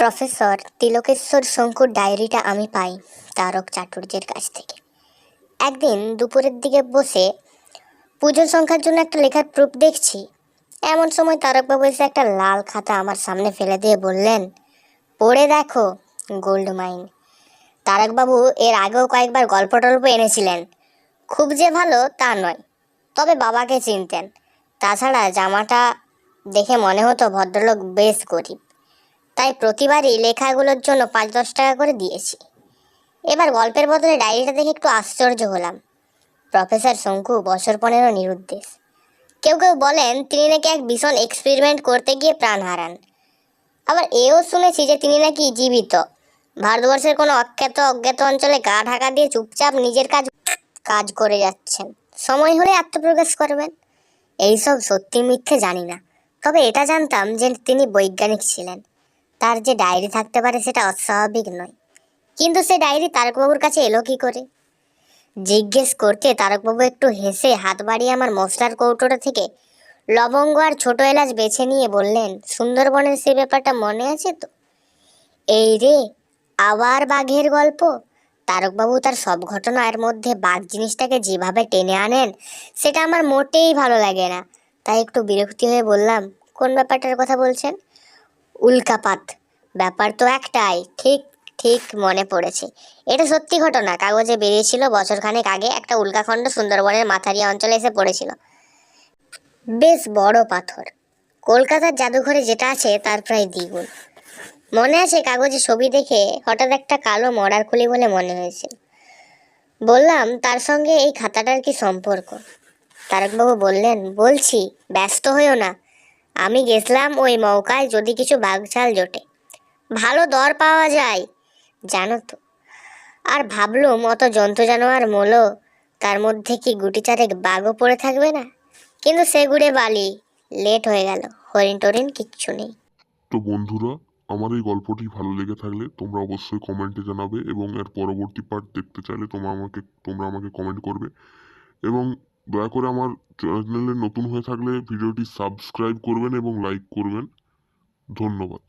Professor Tilakeshwar শঙ্কুর ডায়েরিটা আমি পাই তারক চাটুর্যের কাছ থেকে। একদিন দুপুরের দিকে বসে পুজোর সংখ্যার জন্য একটা লেখার প্রুফ দেখছি। এমন সময় তারকবাবু এসে একটা লাল খাতা আমার সামনে ফেলে দিয়ে বললেন, পড়ে দেখো, গোল্ড মাইন। তারকবাবু এর আগেও কয়েকবার গল্প টল্প এনেছিলেন। খুব যে ভালো তা নয়, তবে বাবাকে চিনতেন। তাছাড়া জামাটা দেখে মনে হতো ভদ্রলোক বেশ গরিব। তাই প্রতিবারই লেখাগুলোর জন্য পাঁচ দশ টাকা করে দিয়েছি। এবার গল্পের বদলে ডায়েরিটা দেখে একটু আশ্চর্য হলাম। প্রফেসর শঙ্কু বছর পনেরো নিরুদ্দেশ। কেউ কেউ বলেন, তিনি নাকি এক ভীষণ এক্সপেরিমেন্ট করতে গিয়ে প্রাণ হারান। আবার এও শুনেছি যে তিনি নাকি জীবিত। ভারতবর্ষের কোনো অজ্ঞাত অজ্ঞাত অঞ্চলে গা ঢাকা দিয়ে চুপচাপ নিজের কাজ কাজ করে যাচ্ছেন। সময় হলে আত্মপ্রকাশ করবেন। এইসব সত্যি মিথ্যে জানি না। তবে এটা জানতাম যে তিনি বৈজ্ঞানিক ছিলেন। তার যে ডায়েরি থাকতে পারে সেটা অস্বাভাবিক নয়। কিন্তু সে ডায়েরি তারকবাবুর কাছে এলো কি করে? জিজ্ঞেস করতে তারকবাবু একটু হেসে হাত বাড়িয়ে আমার মশলার কৌটোটা থেকে লবঙ্গ আর ছোট এলাচ বেছে নিয়ে বললেন, সুন্দরবনের সে ব্যাপারটা মনে আছে তো? এই রে, আবার বাঘের গল্প? তারকবাবু তার সব ঘটনার মধ্যে বাঘ জিনিসটাকে যেভাবে টেনে আনেন, সেটা আমার মোটেই ভালো লাগে না। তাই একটু বিরক্তি হয়ে বললাম, কোন ব্যাপারটার কথা বলছেন? উল্কাপাত। ব্যাপার তো একটাই, ঠিক ঠিক মনে পড়েছে। এটা সত্যি ঘটনা, কাগজে বেরিয়েছিল, বছরখানেক আগে একটা উল্কাখণ্ড সুন্দরবনের মাথারিয়া অঞ্চলে এসে পড়েছিল। বেশ বড় পাথর। কলকাতার জাদুঘরে যেটা আছে, তার প্রায় দ্বিগুণ। মনে আছে কাগজে ছবি দেখে হঠাৎ একটা কালো মরার খুলি বলে মনে হয়েছিল বললাম, তার সঙ্গে এই খাতাটার কি সম্পর্ক? তারকবাবু বললেন, বলছি, ব্যস্ত হইও না। আমি গেছিলাম ওই মৌকায় যদি কিছু বাঘছাল জোটে। ভালো দর পাওয়া যায়, জানো তো। আর ভাবলুম অত জন্তু জানোয়ার মোলো, তার মধ্যে কি গুটি চারেক বাঘও পড়ে থাকবে না? কিন্তু সে গুড়ে বালি, লেট হয়ে গেল, হরিণ টরিণ কিচ্ছু নেই। তো বন্ধুরা, আমার এই গল্পটি ভালো লেগে থাকলে তোমরা অবশ্যই কমেন্টে জানাবে এবং এর পরবর্তী পার্ট দেখতে চাইলে তোমরা আমাকে তোমরা আমাকে কমেন্ট করবে। এবং দয়া করে আমার চ্যানেলে নতুন হয়ে থাকলে ভিডিওটি সাবস্ক্রাইব করবেন এবং লাইক করবেন। ধন্যবাদ।